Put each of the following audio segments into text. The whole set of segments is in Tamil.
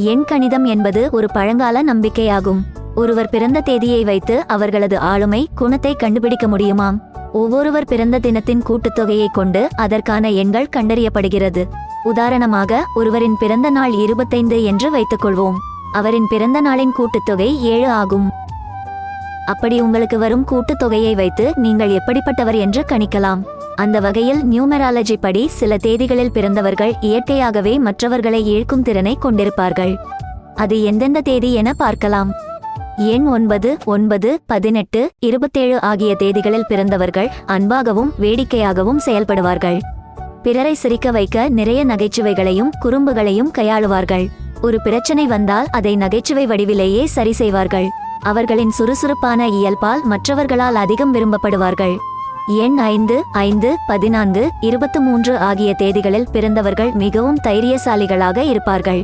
எண் கணிதம் என்பது ஒரு பழங்கால நம்பிக்கையாகும். ஒருவர் பிறந்த தேதியை வைத்து அவர்களது ஆளுமை குணத்தை கண்டுபிடிக்க முடியுமாம்? ஒவ்வொருவர் பிறந்த தினத்தின் கூட்டுத்தொகையை கொண்டு அதற்கான எண்கள் கண்டறியப்படுகிறது. உதாரணமாக ஒருவரின் பிறந்த நாள் இருபத்தைந்து என்று வைத்துக்கொள்வோம். அவரின் பிறந்த நாளின் கூட்டுத்தொகை ஏழு ஆகும். அப்படி உங்களுக்கு வரும் கூட்டுத்தொகையை வைத்து நீங்கள் எப்படிப்பட்டவர் என்று கணிக்கலாம். அந்த வகையில் நியூமெராலஜி படி சில தேதிகளில் பிறந்தவர்கள் இயற்கையாகவே மற்றவர்களை ஈர்க்கும் திறனை கொண்டிருப்பார்கள். அது எந்தெந்த தேதி என பார்க்கலாம். எண் ஒன்பது ஒன்பது பதினெட்டு இருபத்தேழு ஆகிய தேதிகளில் பிறந்தவர்கள் அன்பாகவும் வேடிக்கையாகவும் செயல்படுவார்கள். பிறரை சிரிக்க வைக்க நிறைய நகைச்சுவைகளையும் குறும்புகளையும் கையாளுவார்கள். ஒரு பிரச்சனை வந்தால் அதை நகைச்சுவை வடிவிலேயே சரி செய்வார்கள். அவர்களின் சுறுசுறுப்பான இயல்பால் மற்றவர்களால் அதிகம் விரும்பப்படுவார்கள். எண் ஐந்து ஐந்து பதினான்கு இருபத்து மூன்று ஆகிய தேதிகளில் பிறந்தவர்கள் மிகவும் தைரியசாலிகளாக இருப்பார்கள்.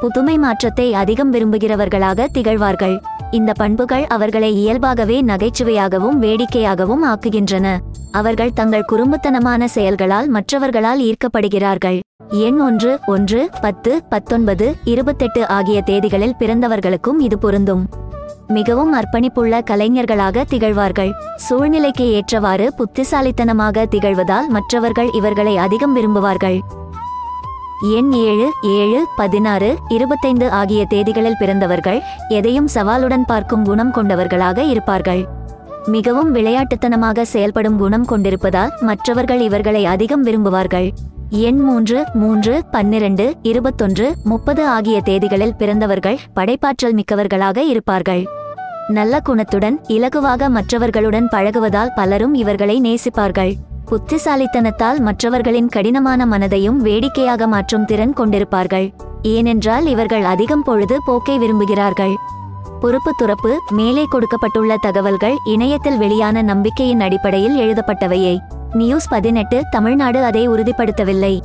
புதுமை மாற்றத்தை அதிகம் விரும்புகிறவர்களாக திகழ்வார்கள். இந்த பண்புகள் அவர்களை இயல்பாகவே நகைச்சுவையாகவும் வேடிக்கையாகவும் ஆக்குகின்றன. அவர்கள் தங்கள் குறும்புத்தனமான செயல்களால் மற்றவர்களால் ஈர்க்கப்படுகிறார்கள். எண் ஒன்று ஒன்று பத்து பத்தொன்பது இருபத்தெட்டு ஆகிய தேதிகளில் பிறந்தவர்களுக்கும் இது பொருந்தும். மிகவும் அர்ப்பணிப்புள்ள கலைஞர்களாக திகழ்வார்கள். சூழ்நிலைக்கு ஏற்றவாறு புத்திசாலித்தனமாக திகழ்வதால் மற்றவர்கள் இவர்களை அதிகம் விரும்புவார்கள். எண் ஏழு ஏழு பதினாறு இருபத்தைந்து ஆகிய தேதிகளில் பிறந்தவர்கள் எதையும் சவாலுடன் பார்க்கும் குணம் கொண்டவர்களாக இருப்பார்கள். மிகவும் விளையாட்டுத்தனமாக செயல்படும் குணம் கொண்டிருப்பதால் மற்றவர்கள் இவர்களை அதிகம் விரும்புவார்கள். எண் மூன்று மூன்று பன்னிரண்டு இருபத்தொன்று முப்பது ஆகிய தேதிகளில் பிறந்தவர்கள் படைப்பாற்றல் மிக்கவர்களாக இருப்பார்கள். நல்ல குணத்துடன் இலகுவாக மற்றவர்களுடன் பழகுவதால் பலரும் இவர்களை நேசிப்பார்கள். புத்திசாலித்தனத்தால் மற்றவர்களின் கடினமான மனதையும் வேடிக்கையாக மாற்றும் திறன் கொண்டிருப்பார்கள். ஏனென்றால் இவர்கள் அதிகம் பொழுது போக்கை விரும்புகிறார்கள். பொறுப்பு துறப்பு மேலே கொடுக்கப்பட்டுள்ள தகவல்கள் இணையத்தில் வெளியான நம்பிக்கையின் அடிப்படையில் எழுதப்பட்டவையே. நியூஸ் பதினெட்டு தமிழ்நாடு அதை உறுதிப்படுத்தவில்லை.